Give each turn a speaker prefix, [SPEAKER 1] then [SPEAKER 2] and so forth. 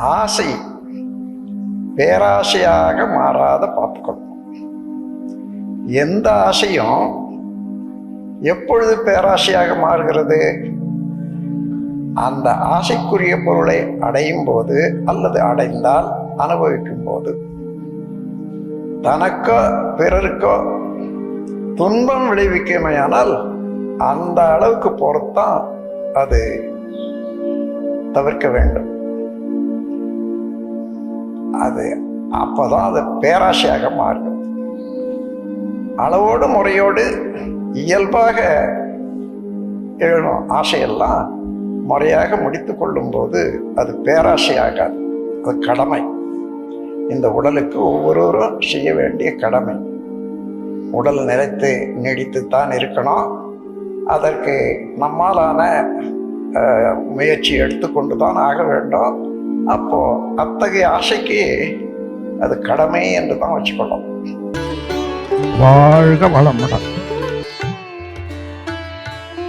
[SPEAKER 1] ஆசை. பேராசையாக மாறாத பார்த்துக்கணும் எந்த ஆசையும் எப்பொழுது பேராசையாக மாறுகிறது? அந்த ஆசைக்குரிய பொருளை அடையும் போது அல்லது அடைந்தால் அனுபவிக்கும் போது தனக்கோ பிறருக்கோ துன்பம் விளைவிக்குமையானால் அந்த அளவுக்கு பொறுத்தான் அது தவிர்க்க வேண்டும். அது அப்போதான் அது பேராசையாக மாறும். அளவோடு முறையோடு இயல்பாக எழும் ஆசையெல்லாம் முறையாக முடித்து கொள்ளும்போது அது பேராசையாகாது. அது கடமை. இந்த உடலுக்கு ஒவ்வொருவரும் செய்ய வேண்டிய கடமை. உடல் நிலைத்து நீடித்துத்தான் இருக்கணும். அதற்கு நம்மாலான முயற்சி எடுத்துக்கொண்டு தான் ஆக வேண்டும். அப்போ அத்தகைய ஆசைக்கு அது கடமை என்று தான் வச்சுக்கொள்ளணும்.
[SPEAKER 2] வாழ்க வளமுடன்.